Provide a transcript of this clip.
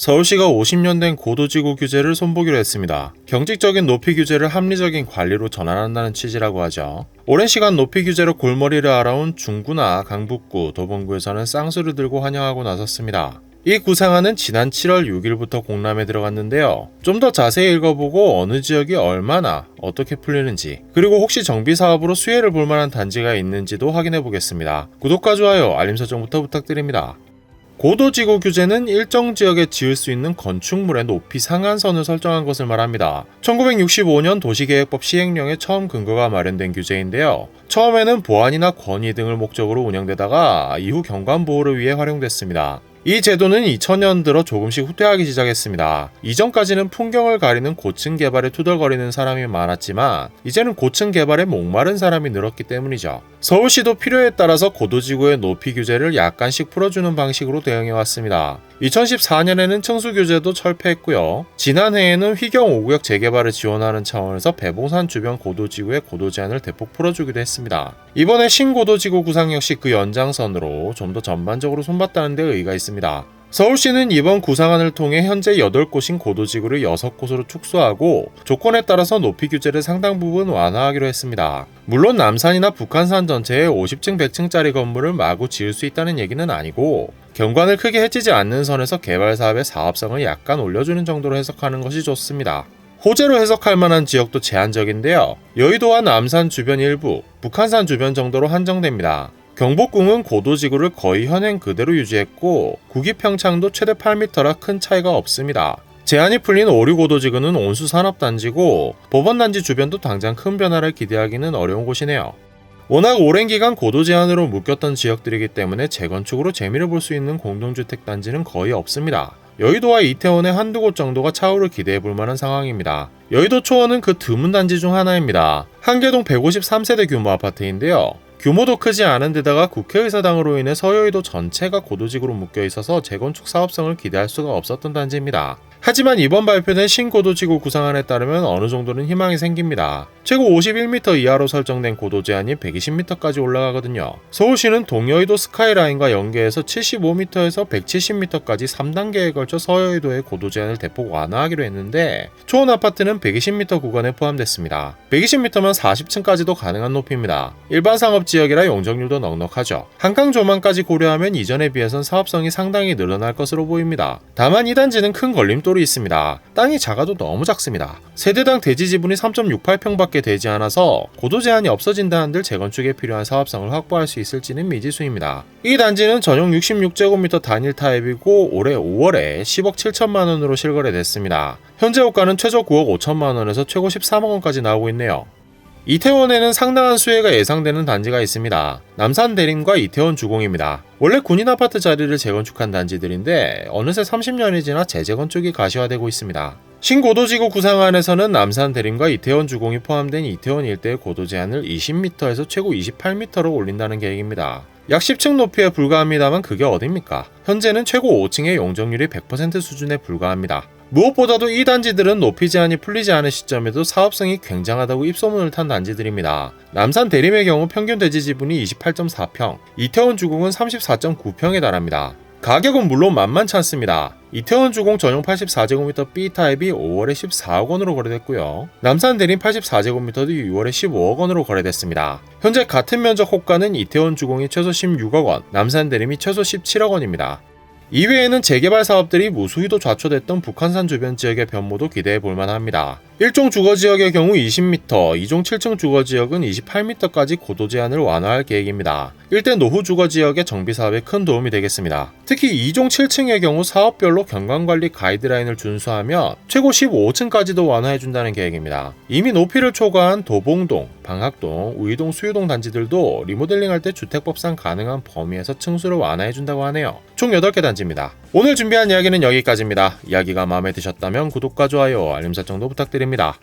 서울시가 50년 된 고도지구 규제를 손보기로 했습니다. 경직적인 높이 규제를 합리적인 관리로 전환한다는 취지라고 하죠. 오랜 시간 높이 규제로 골머리를 알아온 중구나 강북구, 도봉구에서는 쌍수를 들고 환영하고 나섰습니다. 이 구상안은 지난 7월 6일부터 공람에 들어갔는데요. 좀 더 자세히 읽어보고 어느 지역이 얼마나 어떻게 풀리는지 그리고 혹시 정비 사업으로 수혜를 볼 만한 단지가 있는지도 확인해 보겠습니다. 구독과 좋아요, 알림 설정부터 부탁드립니다. 고도지구 규제는 일정 지역에 지을 수 있는 건축물의 높이 상한선을 설정한 것을 말합니다. 1965년 도시계획법 시행령에 처음 근거가 마련된 규제인데요. 처음에는 보안이나 권위 등을 목적으로 운영되다가 이후 경관 보호를 위해 활용됐습니다. 이 제도는 2000년 들어 조금씩 후퇴하기 시작했습니다. 이전까지는 풍경을 가리는 고층 개발에 투덜거리는 사람이 많았지만 이제는 고층 개발에 목마른 사람이 늘었기 때문이죠. 서울시도 필요에 따라서 고도지구의 높이 규제를 약간씩 풀어주는 방식으로 대응해 왔습니다. 2014년에는 층수 규제도 철폐했고요. 지난해에는 휘경 5구역 재개발을 지원하는 차원에서 배봉산 주변 고도지구의 고도 제한을 대폭 풀어주기도 했습니다. 이번에 신고도지구 구상 역시 그 연장선으로 좀 더 전반적으로 손봤다는 데 의의가 있습니다. 서울시는 이번 구상안을 통해 현재 8곳인 고도지구를 6곳으로 축소하고 조건에 따라서 높이 규제를 상당 부분 완화하기로 했습니다. 물론 남산이나 북한산 전체에 50층, 100층짜리 건물을 마구 지을 수 있다는 얘기는 아니고 경관을 크게 해치지 않는 선에서 개발 사업의 사업성을 약간 올려주는 정도로 해석하는 것이 좋습니다. 호재로 해석할 만한 지역도 제한적인데요. 여의도와 남산 주변 일부, 북한산 주변 정도로 한정됩니다. 경복궁은 고도지구를 거의 현행 그대로 유지했고 구기 평창도 최대 8m라 큰 차이가 없습니다. 제한이 풀린 오류 고도지구는 온수 산업단지고 법원단지 주변도 당장 큰 변화를 기대하기는 어려운 곳이네요. 워낙 오랜 기간 고도 제한으로 묶였던 지역들이기 때문에 재건축으로 재미를 볼 수 있는 공동주택 단지는 거의 없습니다. 여의도와 이태원의 한두 곳 정도가 차후를 기대해 볼 만한 상황입니다. 여의도 초원은 그 드문 단지 중 하나입니다. 한계동 153세대 규모 아파트인데요. 규모도 크지 않은 데다가 국회의사당으로 인해 서여의도 전체가 고도직으로 묶여 있어서 재건축 사업성을 기대할 수가 없었던 단지입니다. 하지만 이번 발표된 신고도지구 구상안에 따르면 어느 정도는 희망이 생깁니다. 최고 51m 이하로 설정된 고도 제한이 120m까지 올라가거든요. 서울시는 동여의도 스카이라인과 연계해서 75m에서 170m까지 3단계에 걸쳐 서여의도의 고도 제한을 대폭 완화하기로 했는데 초원 아파트는 120m 구간에 포함됐습니다. 120m면 40층까지도 가능한 높이입니다. 일반 상업 지역이라 용적률도 넉넉하죠. 한강 조망까지 고려하면 이전에 비해선 사업성이 상당히 늘어날 것으로 보입니다. 다만 이 단지는 큰 걸림돌이 있습니다. 땅이 작아도 너무 작습니다. 세대당 대지 지분이 3.68평밖에 되지 않아서 고도 제한이 없어진다 한들 재건축에 필요한 사업성을 확보할 수 있을지는 미지수입니다. 이 단지는 전용 66제곱미터 단일 타입이고 올해 5월에 10억 7천만 원으로 실거래됐습니다. 현재 호가는 최저 9억 5천만 원에서 최고 13억 원까지 나오고 있네요. 이태원에는 상당한 수혜가 예상되는 단지가 있습니다. 남산 대림과 이태원 주공입니다. 원래 군인 아파트 자리를 재건축한 단지들인데 어느새 30년이 지나 재재건축이 가시화되고 있습니다. 신고도지구 구상 안에서는 남산 대림과 이태원 주공이 포함된 이태원 일대의 고도 제한을 20m에서 최고 28m로 올린다는 계획입니다. 약 10층 높이에 불과합니다만 그게 어딥니까? 현재는 최고 5층의 용적률이 100% 수준에 불과합니다. 무엇보다도 이 단지들은 높이 제한이 풀리지 않은 시점에도 사업성이 굉장하다고 입소문을 탄 단지들입니다. 남산 대림의 경우 평균 대지 지분이 28.4평, 이태원 주공은 34.9평에 달합니다. 가격은 물론 만만치 않습니다. 이태원 주공 전용 84제곱미터 B타입이 5월에 14억 원으로 거래됐고요. 남산 대림 84제곱미터도 6월에 15억 원으로 거래됐습니다. 현재 같은 면적 호가는 이태원 주공이 최소 16억 원, 남산 대림이 최소 17억 원입니다. 이외에는 재개발 사업들이 무수히도 좌초됐던 북한산 주변 지역의 변모도 기대해 볼 만 합니다. 1종 주거 지역의 경우 20m, 2종 7층 주거 지역은 28m까지 고도 제한을 완화할 계획입니다. 일대 노후 주거 지역의 정비 사업에 큰 도움이 되겠습니다. 특히 2종 7층의 경우 사업별로 경관관리 가이드라인을 준수하면 최고 15층까지도 완화해 준다는 계획입니다. 이미 높이를 초과한 도봉동, 방학동, 우이동, 수유동 단지들도 리모델링할 때 주택법상 가능한 범위에서 층수를 완화해 준다고 하네요. 총 8개 단지입니다. 오늘 준비한 이야기는 여기까지입니다. 이야기가 마음에 드셨다면 구독과 좋아요, 알림 설정도 부탁드립 니다.